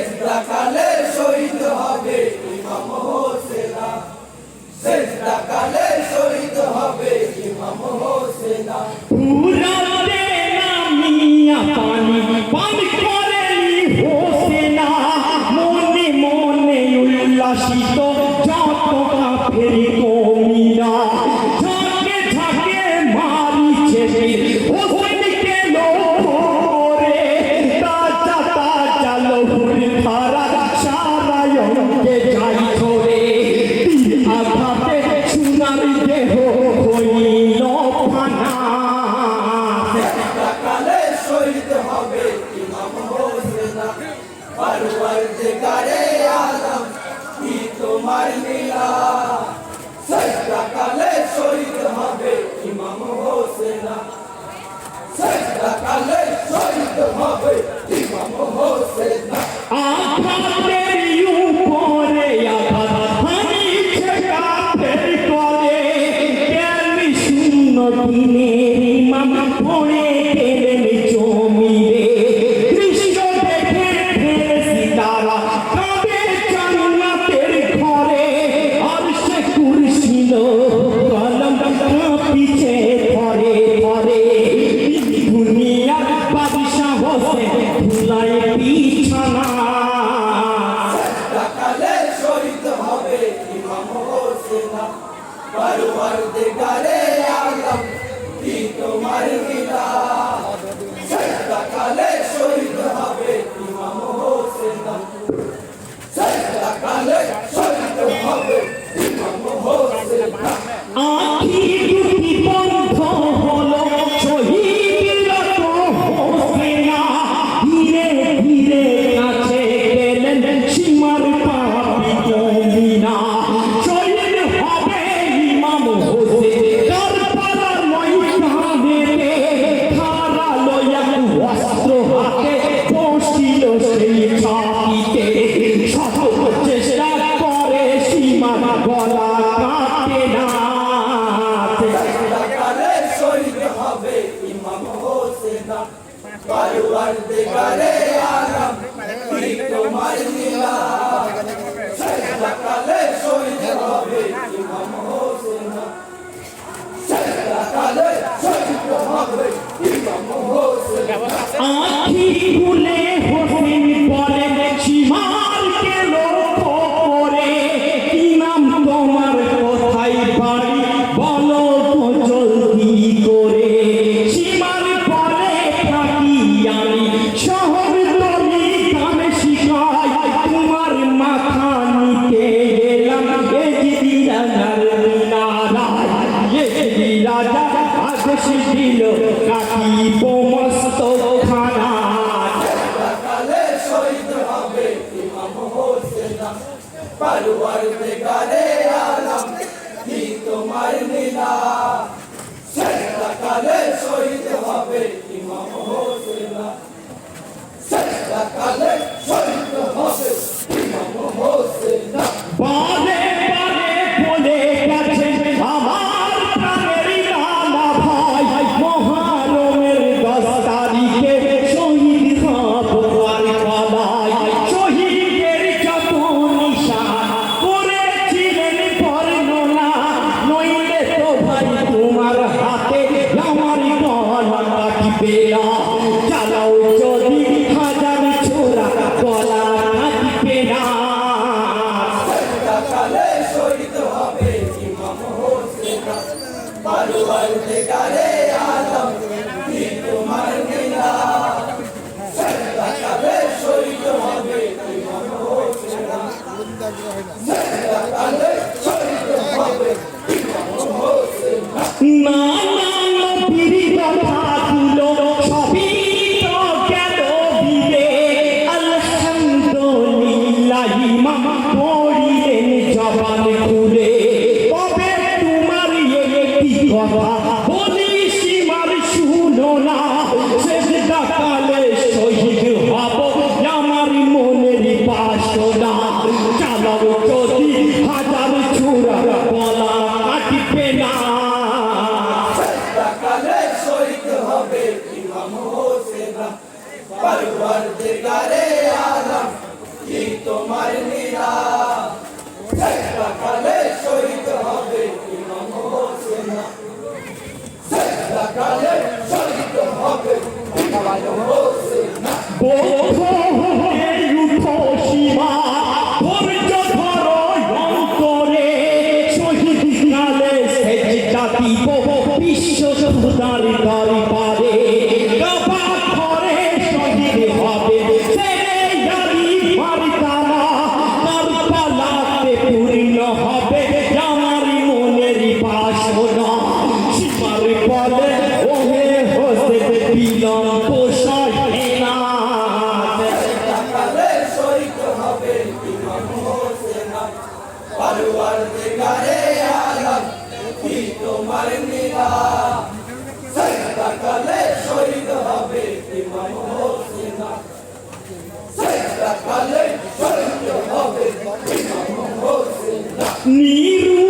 la Kapile 和谁差一点？আদেশ কাটিব বিশ্ব সুতার দরবারে কাবা ঘরে শহীদ হবে পূর্ণ হবে আমার মনের বাসনা সীমার পদে ওহে হোসে বিলম্ব সহে না শহীদ হবে তোমার নীলা সকালে শহীদ হবে ইমাম হোসেনা সকালে শহীদ হবে ইমাম হোসেনা নীরু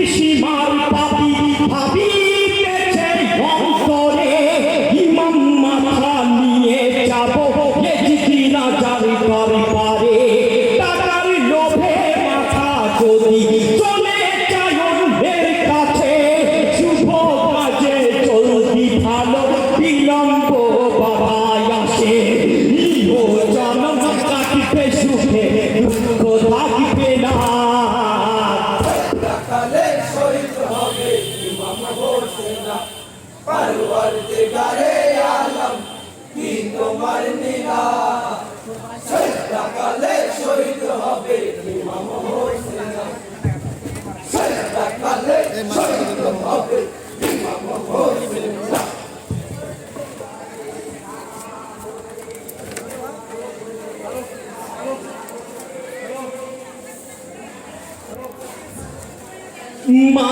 গারে আলম কি তোমার মিলা কালে শহীদ হবে ইমাম হোসেন কালে শহীদ হবে ইমাম হোসেন মা